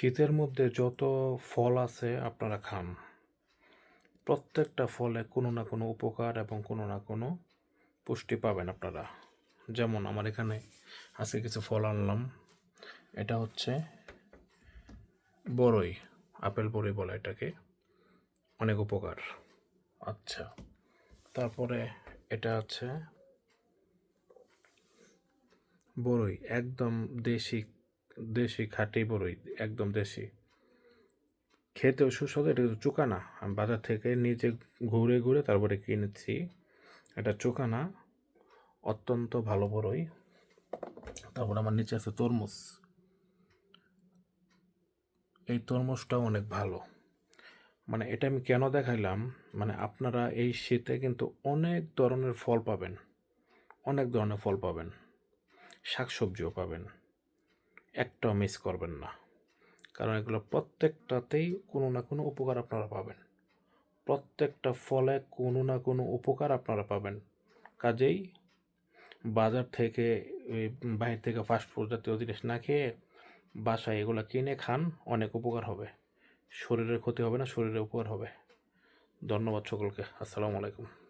শীতের মধ্যে যত ফল আছে আপনারা খান। প্রত্যেকটা ফলে কোনো না কোনো উপকার এবং কোনো না কোনো পুষ্টি পাবেন আপনারা। যেমন আমার এখানে আজকে কিছু ফল আনলাম। এটা হচ্ছে বড়ই আপেল বড়ই বলে এটাকে। অনেক উপকার। আচ্ছা তারপরে এটা আছে বড়ই একদম দেশি দেশি খাঁটি বড়ই একদম দেশি। খেতেও সুস্বাদু, এটা কিন্তু চুকানা। আমি বাজার থেকে নিজে ঘুরে ঘুরে তারপরে কিনেছি। এটা চুকানা, অত্যন্ত ভালো বড়ই তারপর আমার নিচে আছে তরমুজ। এই তরমুজটাও অনেক ভালো। মানে এটা আমি কেন দেখাইলাম? মানে আপনারা এই শীতে কিন্তু অনেক ধরনের ফল পাবেন। অনেক ধরনের ফল পাবেন। শাকসবজিও পাবেন। একটাও মিস করবেন না। কারণ এগুলো প্রত্যেকটাতেই কোনো না কোনো উপকার আপনারা পাবেন। প্রত্যেকটা ফলে কোনো না কোনো উপকার আপনারা পাবেন। কাজেই বাজার থেকে বাইরে থেকে ফাস্টফুড জাতীয় জিনিস না খেয়ে বাসায় এগুলো কিনে খান, অনেক উপকার হবে। শরীরের ক্ষতি হবে না শরীরের উপকার হবে। ধন্যবাদ সকলকে। আসসালামু আলাইকুম।